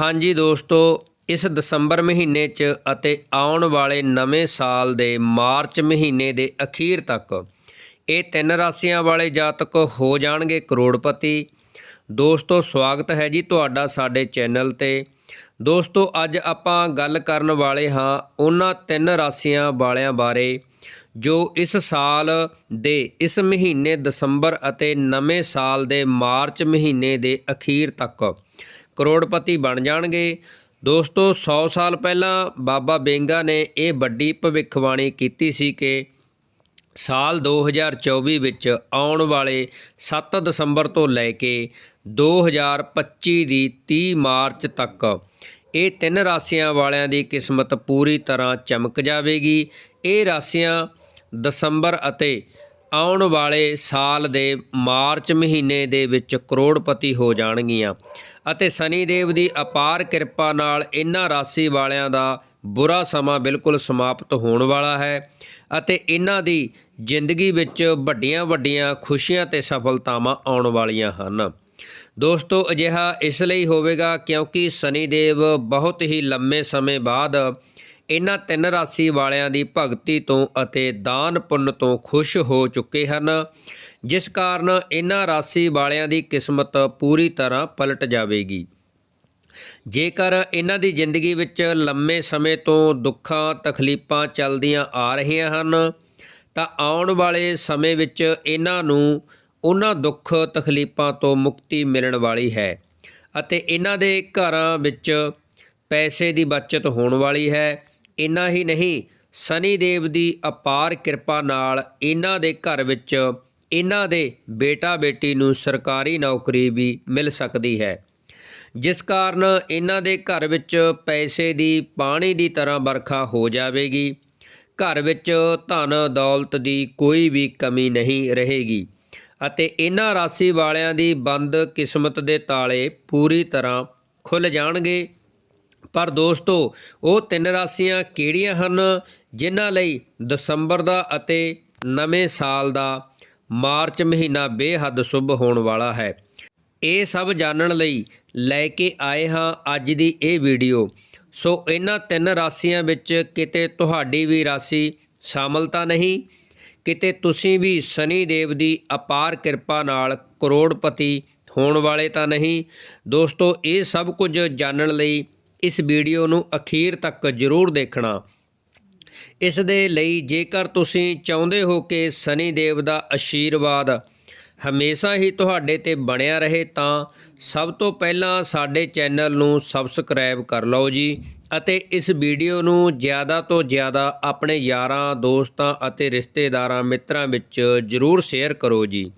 ਹਾਂਜੀ ਦੋਸਤੋ, ਇਸ ਦਸੰਬਰ ਮਹੀਨੇ 'ਚ ਅਤੇ ਆਉਣ ਵਾਲੇ ਨਵੇਂ ਸਾਲ ਦੇ ਮਾਰਚ ਮਹੀਨੇ ਦੇ ਅਖੀਰ ਤੱਕ ਇਹ ਤਿੰਨ ਰਾਸ਼ੀਆਂ ਵਾਲੇ ਜਾਤਕ ਹੋ ਜਾਣਗੇ ਕਰੋੜਪਤੀ। ਦੋਸਤੋ, ਸਵਾਗਤ ਹੈ ਜੀ ਤੁਹਾਡਾ ਸਾਡੇ ਚੈਨਲ ਤੇ। ਦੋਸਤੋ, ਅੱਜ ਆਪਾਂ ਗੱਲ ਕਰਨ ਵਾਲੇ ਹਾਂ ਉਹਨਾਂ ਤਿੰਨ ਰਾਸ਼ੀਆਂ ਵਾਲਿਆਂ ਬਾਰੇ, ਜੋ ਇਸ ਸਾਲ ਦੇ, ਇਸ ਮਹੀਨੇ ਦਸੰਬਰ ਅਤੇ ਨਵੇਂ ਸਾਲ ਦੇ ਮਾਰਚ ਮਹੀਨੇ ਦੇ ਅਖੀਰ ਤੱਕ ਕਰੋੜਪਤੀ ਬਣ ਜਾਣਗੇ। ਦੋਸਤੋ 100 ਸਾਲ ਪਹਿਲਾਂ ਬਾਬਾ ਬੇਂਗਾ ਨੇ ਇਹ ਵੱਡੀ ਭਵਿੱਖਬਾਣੀ ਕੀਤੀ ਸੀ ਕਿ ਸਾਲ 2024 ਵਿੱਚ ਆਉਣ ਵਾਲੇ 7 ਦਸੰਬਰ ਤੋਂ ਲੈ ਕੇ 2025 ਦੀ 30 ਮਾਰਚ ਤੱਕ ਇਹ ਤਿੰਨ ਰਾਸ਼ੀਆਂ ਵਾਲਿਆਂ ਦੀ ਕਿਸਮਤ ਪੂਰੀ ਤਰ੍ਹਾਂ ਚਮਕ ਜਾਵੇਗੀ। ਇਹ ਰਾਸ਼ੀਆਂ ਦਸੰਬਰ ਅਤੇ ਆਉਣ ਵਾਲੇ ਸਾਲ ਦੇ ਮਾਰਚ ਮਹੀਨੇ ਦੇ ਵਿੱਚ ਕਰੋੜਪਤੀ ਹੋ ਜਾਣਗੀਆਂ। ਅਤੇ ਸ਼ਨੀ ਦੇਵ ਦੀ ਅਪਾਰ ਕਿਰਪਾ ਨਾਲ ਇਹਨਾਂ ਰਾਸ਼ੀ ਵਾਲਿਆਂ ਦਾ ਬੁਰਾ ਸਮਾਂ ਬਿਲਕੁਲ ਸਮਾਪਤ ਹੋਣ ਵਾਲਾ ਹੈ ਅਤੇ ਇਹਨਾਂ ਦੀ ਜ਼ਿੰਦਗੀ ਵਿੱਚ ਵੱਡੀਆਂ ਵੱਡੀਆਂ ਖੁਸ਼ੀਆਂ ਤੇ ਸਫਲਤਾਵਾਂ ਆਉਣ ਵਾਲੀਆਂ ਹਨ। ਦੋਸਤੋ, ਅਜਿਹਾ ਇਸ ਲਈ ਹੋਵੇਗਾ ਕਿਉਂਕਿ ਸ਼ਨੀ ਦੇਵ ਬਹੁਤ ਹੀ ਲੰਮੇ ਸਮੇਂ ਬਾਅਦ ਇਹਨਾਂ ਤਿੰਨ ਰਾਸ਼ੀ ਵਾਲਿਆਂ ਦੀ ਭਗਤੀ ਤੋਂ ਅਤੇ ਦਾਨ ਪੁੰਨ ਤੋਂ ਖੁਸ਼ ਹੋ ਚੁੱਕੇ ਹਨ, ਜਿਸ ਕਾਰਨ ਇਹਨਾਂ ਰਾਸ਼ੀ ਵਾਲਿਆਂ ਦੀ ਕਿਸਮਤ ਪੂਰੀ ਤਰ੍ਹਾਂ ਪਲਟ ਜਾਵੇਗੀ। ਜੇਕਰ ਇਹਨਾਂ ਦੀ ਜ਼ਿੰਦਗੀ ਵਿੱਚ ਲੰਮੇ ਸਮੇਂ ਤੋਂ ਦੁੱਖਾਂ, ਤਕਲੀਫਾਂ ਚੱਲਦੀਆਂ ਆ ਰਹੀਆਂ ਹਨ, ਤਾਂ ਆਉਣ ਵਾਲੇ ਸਮੇਂ ਵਿੱਚ ਇਹਨਾਂ ਨੂੰ ਉਹਨਾਂ ਦੁੱਖ, ਤਕਲੀਫਾਂ ਤੋਂ ਮੁਕਤੀ ਮਿਲਣ ਵਾਲੀ ਹੈ ਅਤੇ ਇਹਨਾਂ ਦੇ ਘਰਾਂ ਵਿੱਚ ਪੈਸੇ ਦੀ ਬਚਤ ਹੋਣ ਵਾਲੀ ਹੈ। ਇੰਨਾ ਹੀ ਨਹੀਂ ਸ਼ਨੀ ਦੇਵ ਦੀ ਅਪਾਰ ਕਿਰਪਾ ਨਾਲ ਇਹਨਾਂ ਦੇ ਘਰ ਵਿੱਚ ਇਹਨਾਂ ਦੇ ਬੇਟਾ ਬੇਟੀ ਨੂੰ ਸਰਕਾਰੀ ਨੌਕਰੀ ਵੀ ਮਿਲ ਸਕਦੀ ਹੈ। ਜਿਸ ਕਾਰਨ ਇਹਨਾਂ ਦੇ ਘਰ ਵਿੱਚ ਪੈਸੇ ਦੀ ਪਾਣੀ ਦੀ ਤਰ੍ਹਾਂ ਵਰਖਾ ਹੋ ਜਾਵੇਗੀ। ਘਰ ਵਿੱਚ ਧਨ ਦੌਲਤ ਦੀ ਕੋਈ ਵੀ ਕਮੀ ਨਹੀਂ ਰਹੇਗੀ ਅਤੇ ਇਹਨਾਂ ਰਾਸ਼ੀ ਵਾਲਿਆਂ ਦੀ ਬੰਦ ਕਿਸਮਤ ਦੇ ਤਾਲੇ ਪੂਰੀ ਤਰ੍ਹਾਂ ਖੁੱਲ ਜਾਣਗੇ। ਪਰ ਦੋਸਤੋ, ਉਹ ਤਿੰਨ ਰਾਸ਼ੀਆਂ ਕਿਹੜੀਆਂ ਹਨ ਜਿਨ੍ਹਾਂ ਲਈ ਦਸੰਬਰ ਦਾ ਅਤੇ ਨਵੇਂ ਸਾਲ ਦਾ ਮਾਰਚ ਮਹੀਨਾ ਬੇਹੱਦ ਸ਼ੁਭ ਹੋਣ ਵਾਲਾ ਹੈ? ਇਹ ਸਭ ਜਾਣਨ ਲਈ ਲੈ ਕੇ ਆਏ ਹਾਂ ਅੱਜ ਦੀ ਇਹ ਵੀਡੀਓ। ਸੋ ਇਹਨਾਂ ਤਿੰਨ ਰਾਸ਼ੀਆਂ ਵਿੱਚ ਕਿਤੇ ਤੁਹਾਡੀ ਵੀ ਰਾਸ਼ੀ ਸ਼ਾਮਲ ਤਾਂ ਨਹੀਂ, ਕਿਤੇ ਤੁਸੀਂ ਵੀ ਸ਼ਨੀ ਦੇਵ ਦੀ ਅਪਾਰ ਕਿਰਪਾ ਨਾਲ ਕਰੋੜਪਤੀ ਹੋਣ ਵਾਲੇ ਤਾਂ ਨਹੀਂ। ਦੋਸਤੋ, ਇਹ ਸਭ ਕੁਝ ਜਾਣਨ ਲਈ ਇਸ ਵੀਡੀਓ ਨੂੰ ਅਖੀਰ ਤੱਕ ਜ਼ਰੂਰ ਦੇਖਣਾ। ਇਸ ਦੇ ਲਈ ਜੇਕਰ ਤੁਸੀਂ ਚਾਹੁੰਦੇ ਹੋ ਕਿ ਸ਼ਨੀ ਦੇਵ ਦਾ ਆਸ਼ੀਰਵਾਦ ਹਮੇਸ਼ਾ ਹੀ ਤੁਹਾਡੇ ਤੇ ਬਣਿਆ ਰਹੇ, ਤਾਂ ਸਭ ਤੋਂ ਪਹਿਲਾਂ ਸਾਡੇ ਚੈਨਲ ਨੂੰ ਸਬਸਕ੍ਰਾਈਬ ਕਰ ਲਓ ਜੀ ਅਤੇ ਇਸ ਵੀਡੀਓ ਨੂੰ ਜ਼ਿਆਦਾ ਤੋਂ ਜ਼ਿਆਦਾ ਆਪਣੇ ਯਾਰਾਂ, ਦੋਸਤਾਂ ਅਤੇ ਰਿਸ਼ਤੇਦਾਰਾਂ, ਮਿੱਤਰਾਂ ਵਿੱਚ ਜ਼ਰੂਰ ਸ਼ੇਅਰ ਕਰੋ ਜੀ।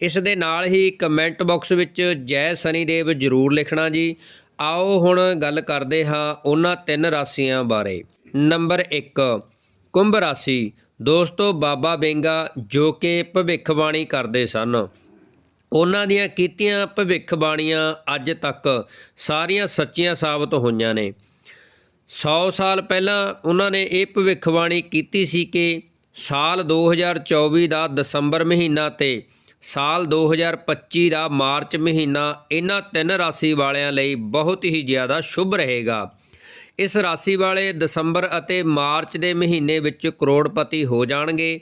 ਇਸ ਦੇ ਨਾਲ ਹੀ ਕਮੈਂਟ ਬਾਕਸ ਵਿੱਚ ਜੈ ਸ਼ਨੀ ਦੇਵ ਜ਼ਰੂਰ ਲਿਖਣਾ ਜੀ ਆਓ ਹੁਣ ਗੱਲ ਕਰਦੇ ਹਾਂ ਉਹਨਾਂ ਤਿੰਨ ਰਾਸ਼ੀਆਂ ਬਾਰੇ। ਨੰਬਰ 1 ਕੁੰਭ ਰਾਸ਼ੀ। ਦੋਸਤੋ, ਬਾਬਾ ਬੇਂਗਾ ਜੋ ਕਿ ਭਵਿੱਖਬਾਣੀ ਕਰਦੇ ਸਨ। ਉਹਨਾਂ ਦੀਆਂ ਕੀਤੀਆਂ ਭਵਿੱਖਬਾਣੀਆਂ ਅੱਜ ਤੱਕ ਸਾਰੀਆਂ ਸੱਚੀਆਂ ਸਾਬਤ ਹੋਈਆਂ ਨੇ। 100 ਸਾਲ ਪਹਿਲਾਂ ਉਹਨਾਂ ਨੇ ਇਹ ਭਵਿੱਖਬਾਣੀ ਕੀਤੀ ਸੀ ਕਿ ਸਾਲ 2024 ਦਾ ਦਸੰਬਰ ਮਹੀਨਾ ਤੇ ਸਾਲ 2025 ਦਾ ਮਾਰਚ ਮਹੀਨਾ ਇਹਨਾਂ ਤਿੰਨ ਰਾਸ਼ੀ ਵਾਲਿਆਂ ਲਈ ਬਹੁਤ ਹੀ ਜ਼ਿਆਦਾ ਸ਼ੁਭ ਰਹੇਗਾ। ਇਸ ਰਾਸ਼ੀ ਵਾਲੇ ਦਸੰਬਰ ਅਤੇ ਮਾਰਚ ਦੇ ਮਹੀਨੇ ਵਿੱਚ ਕਰੋੜਪਤੀ ਹੋ ਜਾਣਗੇ,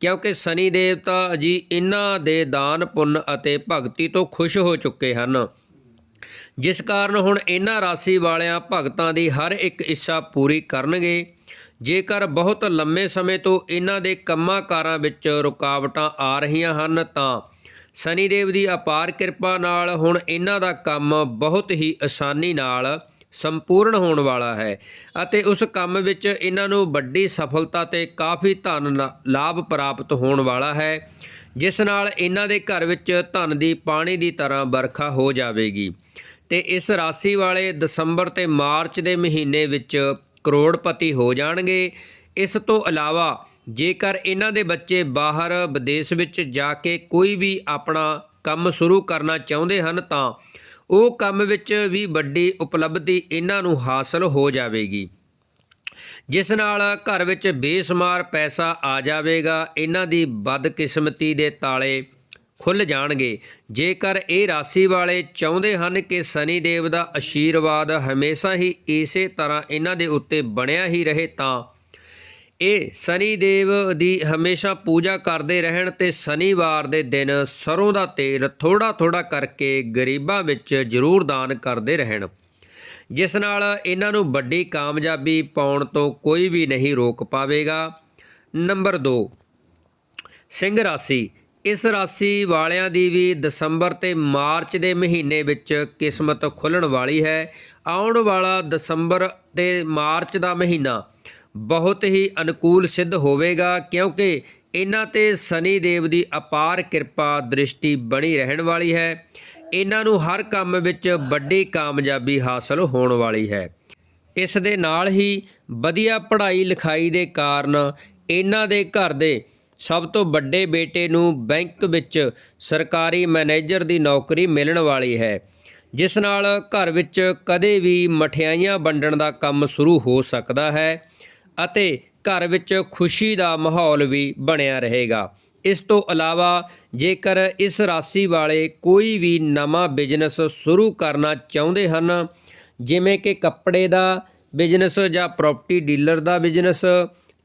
ਕਿਉਂਕਿ ਸ਼ਨੀ ਦੇਵਤਾ ਜੀ ਇਹਨਾਂ ਦੇ ਦਾਨ, ਪੁੰਨ ਅਤੇ ਭਗਤੀ ਤੋਂ ਖੁਸ਼ ਹੋ ਚੁੱਕੇ ਹਨ। ਜਿਸ ਕਾਰਨ ਹੁਣ ਇਹਨਾਂ ਰਾਸ਼ੀ ਵਾਲਿਆਂ ਭਗਤਾਂ ਦੀ ਹਰ ਇੱਕ ਇੱਛਾ ਪੂਰੀ ਕਰਨਗੇ। ਜੇਕਰ ਬਹੁਤ ਲੰਮੇ ਸਮੇਂ ਤੋਂ ਇਹਨਾਂ ਦੇ ਕੰਮਾਂ ਕਾਰਾਂ ਵਿੱਚ ਰੁਕਾਵਟਾਂ ਆ ਰਹੀਆਂ ਹਨ, ਤਾਂ ਸ਼ਨੀ ਦੇਵ ਦੀ ਅਪਾਰ ਕਿਰਪਾ ਨਾਲ ਹੁਣ ਇਹਨਾਂ ਦਾ ਕੰਮ ਬਹੁਤ ਹੀ ਆਸਾਨੀ ਨਾਲ ਸੰਪੂਰਨ ਹੋਣ ਵਾਲਾ ਹੈ ਅਤੇ ਉਸ ਕੰਮ ਵਿੱਚ ਇਹਨਾਂ ਨੂੰ ਵੱਡੀ ਸਫਲਤਾ ਤੇ ਕਾਫੀ ਧਨ ਲਾ- ਲਾਭ ਪ੍ਰਾਪਤ ਹੋਣ ਵਾਲਾ ਹੈ, ਜਿਸ ਨਾਲ ਇਹਨਾਂ ਦੇ ਘਰ ਵਿੱਚ ਧਨ ਦੀ ਪਾਣੀ ਦੀ ਤਰ੍ਹਾਂ ਵਰਖਾ ਹੋ ਜਾਵੇਗੀ। ਤੇ ਇਸ ਰਾਸ਼ੀ ਵਾਲੇ ਦਸੰਬਰ ਤੇ ਮਾਰਚ ਦੇ ਮਹੀਨੇ ਵਿੱਚ ਕਰੋੜਪਤੀ ਹੋ ਜਾਣਗੇ। ਇਸ ਤੋਂ ਇਲਾਵਾ ਜੇਕਰ ਇਹਨਾਂ ਦੇ ਬੱਚੇ ਬਾਹਰ ਵਿਦੇਸ਼ ਵਿੱਚ ਜਾ ਕੇ ਕੋਈ ਵੀ ਆਪਣਾ ਕੰਮ ਸ਼ੁਰੂ ਕਰਨਾ ਚਾਹੁੰਦੇ ਹਨ ਤਾਂ ਉਹ ਕੰਮ ਵਿੱਚ ਵੀ ਵੱਡੀ ਉਪਲਬਧੀ ਇਹਨਾਂ ਨੂੰ ਹਾਸਲ ਹੋ ਜਾਵੇਗੀ। ਜਿਸ ਨਾਲ ਘਰ ਵਿੱਚ ਬੇਸਮਾਰ ਪੈਸਾ ਆ ਜਾਵੇਗਾ। ਇਹਨਾਂ ਦੀ ਬਦਕਿਸਮਤੀ ਦੇ ਤਾਲੇ ਖੁੱਲ ਜਾਣਗੇ। ਜੇਕਰ ਇਹ ਰਾਸ਼ੀ ਵਾਲੇ ਚਾਹੁੰਦੇ ਹਨ ਕਿ ਸਨੀ ਦੇਵ ਦਾ ਆਸ਼ੀਰਵਾਦ ਹਮੇਸ਼ਾ ਹੀ ਇਸੇ ਤਰ੍ਹਾਂ ਇਹਨਾਂ ਦੇ ਉੱਤੇ ਬਣਿਆ ਹੀ ਰਹੇ, ਤਾਂ ਇਹ ਸਨੀ ਦੇਵ ਦੀ ਹਮੇਸ਼ਾ ਪੂਜਾ ਕਰਦੇ ਰਹਿਣ ਤੇ ਸ਼ਨੀਵਾਰ ਦੇ ਦਿਨ ਸਰੋਂ ਦਾ ਤੇਲ ਥੋੜਾ ਥੋੜਾ ਕਰਕੇ ਗਰੀਬਾਂ ਵਿੱਚ ਜ਼ਰੂਰ ਦਾਨ ਕਰਦੇ ਰਹਿਣ। ਜਿਸ ਨਾਲ ਇਹਨਾਂ ਨੂੰ ਵੱਡੀ ਕਾਮਯਾਬੀ ਪਾਉਣ ਤੋਂ ਕੋਈ ਵੀ ਨਹੀਂ ਰੋਕ ਪਾਵੇਗਾ। ਨੰਬਰ 2 ਸਿੰਘ ਰਾਸ਼ੀ। ਇਸ ਰਾਸ਼ੀ ਵਾਲਿਆਂ ਦੀ ਵੀ ਦਸੰਬਰ ਤੇ ਮਾਰਚ ਦੇ ਮਹੀਨੇ ਵਿੱਚ ਕਿਸਮਤ ਖੁੱਲਣ ਵਾਲੀ ਹੈ। ਆਉਣ ਵਾਲਾ ਦਸੰਬਰ ਤੇ ਮਾਰਚ ਦਾ ਮਹੀਨਾ ਬਹੁਤ ਹੀ ਅਨੁਕੂਲ ਸਿੱਧ ਹੋਵੇਗਾ ਕਿਉਂਕਿ ਇਹਨਾਂ ਤੇ ਸਨੀ ਦੇਵ ਦੀ ਅਪਾਰ ਕਿਰਪਾ ਦ੍ਰਿਸ਼ਟੀ ਬਣੀ ਰਹਿਣ ਵਾਲੀ ਹੈ। ਇਹਨਾਂ ਨੂੰ ਹਰ ਕੰਮ ਵਿੱਚ ਵੱਡੀ ਕਾਮਯਾਬੀ ਹਾਸਲ ਹੋਣ ਵਾਲੀ ਹੈ। ਇਸ ਦੇ ਨਾਲ ਹੀ ਵਧੀਆ ਪੜ੍ਹਾਈ ਲਿਖਾਈ ਦੇ ਕਾਰਨ ਇਹਨਾਂ ਦੇ ਘਰ ਦੇ ਸਭ ਤੋਂ ਵੱਡੇ ਬੇਟੇ ਨੂੰ ਬੈਂਕ ਵਿੱਚ ਸਰਕਾਰੀ ਮੈਨੇਜਰ ਦੀ ਨੌਕਰੀ ਮਿਲਣ ਵਾਲੀ ਹੈ, ਜਿਸ ਨਾਲ ਘਰ ਵਿੱਚ ਕਦੇ ਵੀ ਮਠਿਆਈਆਂ ਵੰਡਣ ਦਾ ਕੰਮ ਸ਼ੁਰੂ ਹੋ ਸਕਦਾ ਹੈ ਅਤੇ ਘਰ ਵਿੱਚ ਖੁਸ਼ੀ ਦਾ ਮਾਹੌਲ ਵੀ ਬਣਿਆ ਰਹੇਗਾ। ਇਸ ਤੋਂ ਇਲਾਵਾ ਜੇਕਰ ਇਸ ਰਾਸ਼ੀ ਵਾਲੇ ਕੋਈ ਵੀ ਨਵਾਂ ਬਿਜ਼ਨਸ ਸ਼ੁਰੂ ਕਰਨਾ ਚਾਹੁੰਦੇ ਹਨ, ਜਿਵੇਂ ਕਿ ਕੱਪੜੇ ਦਾ ਬਿਜ਼ਨਸ ਜਾਂ ਪ੍ਰਾਪਰਟੀ ਡੀਲਰ ਦਾ ਬਿਜ਼ਨਸ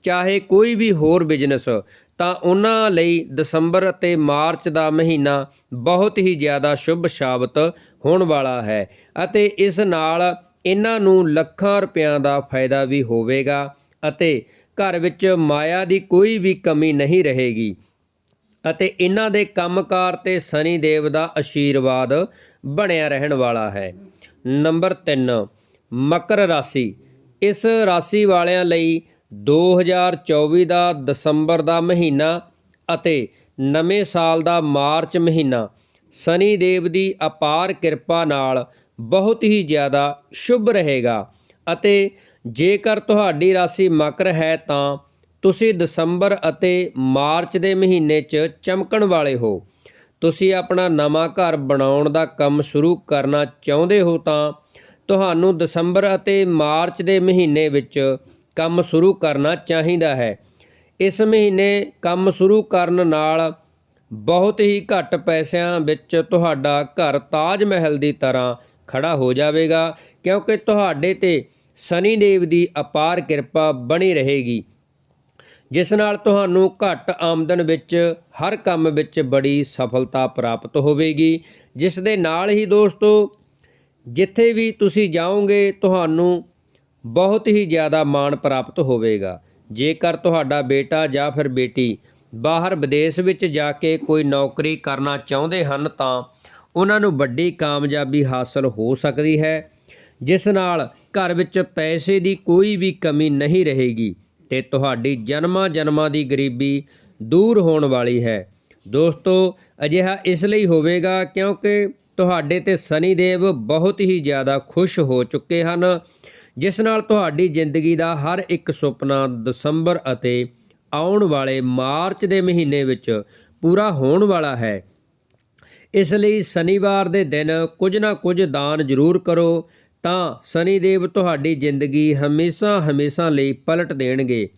ਚਾਹੇ ਕੋਈ ਵੀ ਹੋਰ ਬਿਜ਼ਨਸ, ਤਾਂ ਉਹਨਾਂ ਲਈ ਦਸੰਬਰ ਅਤੇ ਮਾਰਚ ਦਾ ਮਹੀਨਾ ਬਹੁਤ ਹੀ ਜ਼ਿਆਦਾ ਸ਼ੁਭ ਸਾਬਤ ਹੋਣ ਵਾਲਾ ਹੈ ਅਤੇ ਇਸ ਨਾਲ ਇਹਨਾਂ ਨੂੰ ਲੱਖਾਂ ਰੁਪਇਆਂ ਦਾ ਫਾਇਦਾ ਵੀ ਹੋਵੇਗਾ ਅਤੇ ਘਰ ਵਿੱਚ ਮਾਇਆ ਦੀ ਕੋਈ ਵੀ ਕਮੀ ਨਹੀਂ ਰਹੇਗੀ। ਅਤੇ ਇਹਨਾਂ ਦੇ ਕੰਮਕਾਰ ਤੇ ਸਨੀ ਦੇਵ ਦਾ ਆਸ਼ੀਰਵਾਦ ਬਣਿਆ ਰਹਿਣ ਵਾਲਾ ਹੈ। ਨੰਬਰ 3 ਮਕਰ ਰਾਸ਼ੀ। ਇਸ ਰਾਸ਼ੀ ਵਾਲਿਆਂ ਲਈ 2024 ਦਾ ਦਸੰਬਰ ਦਾ ਮਹੀਨਾ ਅਤੇ ਨਵੇਂ ਸਾਲ ਦਾ ਮਾਰਚ ਮਹੀਨਾ, ਸਨੀ ਦੇਵ ਦੀ ਅਪਾਰ ਕਿਰਪਾ ਨਾਲ ਬਹੁਤ ਹੀ ਜ਼ਿਆਦਾ ਸ਼ੁਭ ਰਹੇਗਾ ਅਤੇ ਜੇਕਰ ਤੁਹਾਡੀ ਰਾਸ਼ੀ ਮਕਰ ਹੈ ਤਾਂ ਤੁਸੀਂ ਦਸੰਬਰ ਅਤੇ ਮਾਰਚ ਦੇ ਮਹੀਨੇ 'ਚ ਚਮਕਣ ਵਾਲੇ ਹੋ। ਤੁਸੀਂ ਆਪਣਾ ਨਵਾਂ ਘਰ ਬਣਾਉਣ ਦਾ ਕੰਮ ਸ਼ੁਰੂ ਕਰਨਾ ਚਾਹੁੰਦੇ ਹੋ ਤਾਂ ਤੁਹਾਨੂੰ ਦਸੰਬਰ ਅਤੇ ਮਾਰਚ ਦੇ ਮਹੀਨੇ ਵਿੱਚ ਕੰਮ ਸ਼ੁਰੂ ਕਰਨਾ ਚਾਹੀਦਾ ਹੈ। ਇਸ ਮਹੀਨੇ ਕੰਮ ਸ਼ੁਰੂ ਕਰਨ ਨਾਲ ਬਹੁਤ ਹੀ ਘੱਟ ਪੈਸਿਆਂ ਵਿੱਚ ਤੁਹਾਡਾ ਘਰ ਤਾਜ ਮਹਿਲ ਦੀ ਤਰ੍ਹਾਂ ਖੜਾ ਹੋ ਜਾਵੇਗਾ, ਕਿਉਂਕਿ ਤੁਹਾਡੇ ਤੇ ਸਨੀ ਦੇਵ ਦੀ ਅਪਾਰ ਕਿਰਪਾ ਬਣੀ ਰਹੇਗੀ, ਜਿਸ ਨਾਲ ਤੁਹਾਨੂੰ ਘੱਟ ਆਮਦਨ ਵਿੱਚ, ਹਰ ਕੰਮ ਵਿੱਚ ਬੜੀ ਸਫਲਤਾ ਪ੍ਰਾਪਤ ਹੋਵੇਗੀ। ਜਿਸ ਦੇ ਨਾਲ ਹੀ ਦੋਸਤੋ, ਜਿੱਥੇ ਵੀ ਤੁਸੀਂ ਜਾਓਗੇ, ਤੁਹਾਨੂੰ ਬਹੁਤ ਹੀ ਜ਼ਿਆਦਾ ਮਾਣ ਪ੍ਰਾਪਤ ਹੋਵੇਗਾ। ਜੇਕਰ ਤੁਹਾਡਾ ਬੇਟਾ ਜਾਂ ਫਿਰ ਬੇਟੀ ਬਾਹਰ ਵਿਦੇਸ਼ ਵਿੱਚ ਜਾ ਕੇ ਕੋਈ ਨੌਕਰੀ ਕਰਨਾ ਚਾਹੁੰਦੇ ਹਨ ਤਾਂ ਉਹਨਾਂ ਨੂੰ ਵੱਡੀ ਕਾਮਯਾਬੀ ਹਾਸਲ ਹੋ ਸਕਦੀ ਹੈ, ਜਿਸ ਨਾਲ ਘਰ ਵਿੱਚ ਪੈਸੇ ਦੀ ਕੋਈ ਵੀ ਕਮੀ ਨਹੀਂ ਰਹੇਗੀ ਤੇ ਤੁਹਾਡੀ ਜਨਮਾਂ ਜਨਮਾਂ ਦੀ ਗਰੀਬੀ ਦੂਰ ਹੋਣ ਵਾਲੀ ਹੈ। ਦੋਸਤੋ, ਅਜਿਹਾ ਇਸ ਲਈ ਹੋਵੇਗਾ ਕਿਉਂਕਿ ਤੁਹਾਡੇ ਤੇ ਸਨੀ ਦੇਵ ਬਹੁਤ ਹੀ ਜ਼ਿਆਦਾ ਖੁਸ਼ ਹੋ ਚੁੱਕੇ ਹਨ ਜਿਸ ਨਾਲ ਤੁਹਾਡੀ ਜ਼ਿੰਦਗੀ ਦਾ ਹਰ ਇੱਕ ਸੁਪਨਾ ਦਸੰਬਰ ਅਤੇ ਆਉਣ ਵਾਲੇ ਮਾਰਚ ਦੇ ਮਹੀਨੇ ਵਿੱਚ ਪੂਰਾ ਹੋਣ ਵਾਲਾ ਹੈ ਇਸ ਲਈ ਸ਼ਨੀਵਾਰ ਦੇ ਦਿਨ ਕੁਝ ਨਾ ਕੁਝ ਦਾਨ ਜ਼ਰੂਰ ਕਰੋ ਤਾਂ ਸ਼ਨੀ ਦੇਵ ਤੁਹਾਡੀ ਜ਼ਿੰਦਗੀ ਹਮੇਸ਼ਾ ਹਮੇਸ਼ਾ ਲਈ ਪਲਟ ਦੇਣਗੇ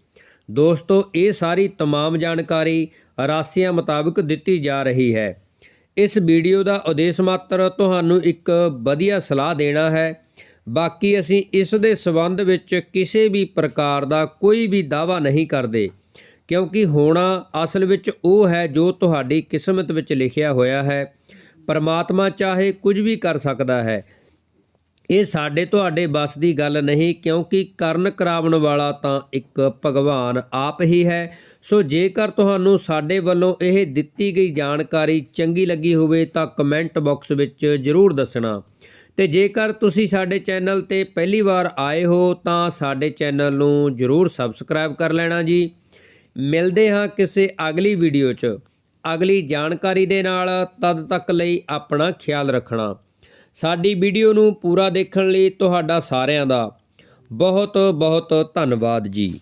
ਦੋਸਤੋ ਇਹ ਸਾਰੀ तमाम ਜਾਣਕਾਰੀ ਰਾਸ਼ੀਆਂ ਮੁਤਾਬਕ ਦਿੱਤੀ ਜਾ ਰਹੀ ਹੈ ਇਸ ਵੀਡੀਓ ਦਾ ਉਦੇਸ਼ ਮਾਤਰ ਤੁਹਾਨੂੰ ਇੱਕ ਵਧੀਆ ਸਲਾਹ ਦੇਣਾ ਹੈ ਬਾਕੀ ਅਸੀਂ ਇਸ ਦੇ ਸਬੰਧ ਵਿੱਚ ਕਿਸੇ ਵੀ ਪ੍ਰਕਾਰ ਦਾ ਕੋਈ ਵੀ ਦਾਵਾ ਨਹੀਂ ਕਰਦੇ, ਕਿਉਂਕਿ ਹੋਣਾ ਅਸਲ ਵਿੱਚ ਉਹ ਹੈ ਜੋ ਤੁਹਾਡੀ ਕਿਸਮਤ ਵਿੱਚ ਲਿਖਿਆ ਹੋਇਆ ਹੈ। ਪਰਮਾਤਮਾ ਚਾਹੇ ਕੁਝ ਵੀ ਕਰ ਸਕਦਾ ਹੈ। ਇਹ ਸਾਡੇ ਤੁਹਾਡੇ ਬਸ ਦੀ ਗੱਲ ਨਹੀਂ, ਕਿਉਂਕਿ ਕਰਨ ਕਰਾਵਣ ਵਾਲਾ ਤਾਂ ਇੱਕ ਭਗਵਾਨ ਆਪ ਹੀ ਹੈ। ਸੋ ਜੇਕਰ ਤੁਹਾਨੂੰ ਸਾਡੇ ਵੱਲੋਂ ਇਹ ਦਿੱਤੀ ਗਈ ਜਾਣਕਾਰੀ ਚੰਗੀ ਲੱਗੀ ਹੋਵੇ ਤਾਂ ਕਮੈਂਟ ਬਾਕਸ ਵਿੱਚ ਜ਼ਰੂਰ ਦੱਸਣਾ। ਤੇ ਜੇਕਰ ਤੁਸੀਂ ਸਾਡੇ ਚੈਨਲ ਤੇ ਪਹਿਲੀ ਵਾਰ ਆਏ ਹੋ, ਤਾਂ ਸਾਡੇ ਚੈਨਲ ਨੂੰ ਜ਼ਰੂਰ ਸਬਸਕ੍ਰਾਈਬ ਕਰ ਲੈਣਾ ਜੀ। ਮਿਲਦੇ ਹਾਂ ਕਿਸੇ ਅਗਲੀ ਵੀਡੀਓ 'ਚ। ਅਗਲੀ ਜਾਣਕਾਰੀ ਦੇ ਨਾਲ ਤਦ ਤੱਕ ਲਈ ਆਪਣਾ ਖਿਆਲ ਰੱਖਣਾ। ਸਾਡੀ ਵੀਡੀਓ ਨੂੰ ਪੂਰਾ ਦੇਖਣ ਲਈ ਤੁਹਾਡਾ ਸਾਰਿਆਂ ਦਾ ਬਹੁਤ ਬਹੁਤ ਧੰਨਵਾਦ ਜੀ।